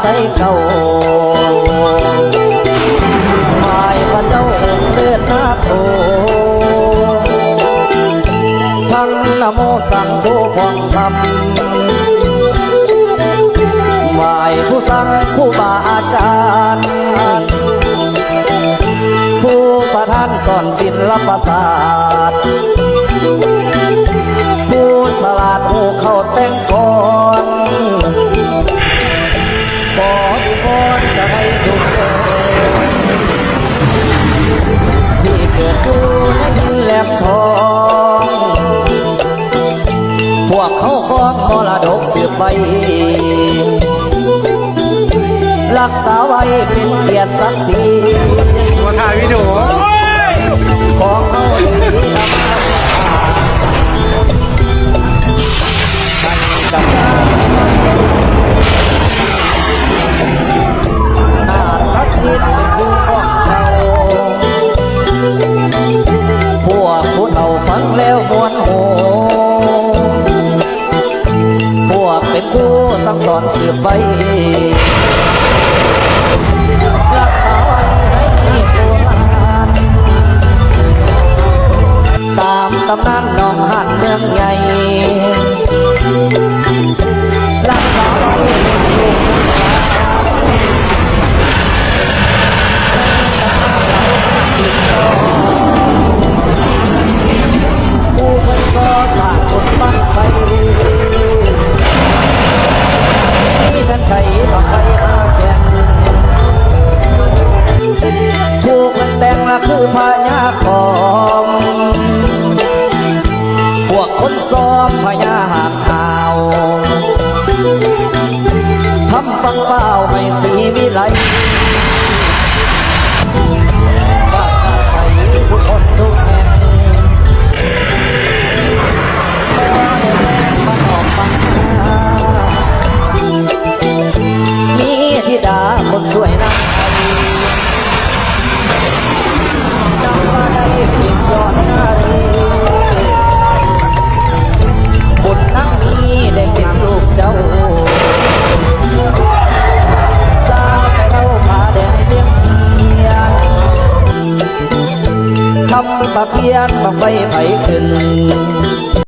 ใสเก่าหมายพระเจ้าองค์เดินหน้าโถทั้งนโมสั่งผู้พองคำไหวผู้สั่งผู้บาอาจารย์ ผู้ประทานสอนศิลปศาสตร์ เขาของมรดกสืบไปรักษาไว้เป็นเกียรติศักดิ์ศรีมาถ่ายวิดีโอของเขาดีทำให้กับนาทัศิลป์ผู้ของเราพวกผู้เฒ่าฟังแล้วมวนโหพ วกเป็นผู้สั่งสอนสืบไปรักษาไว้ให้โบราณตามตำนานน้องหันเมืองใหญ่ มีกันไขต่อใครมาแข่งถูกมันแต่งละคือพญาคอำบักเพียนบักไฟไผขึ้น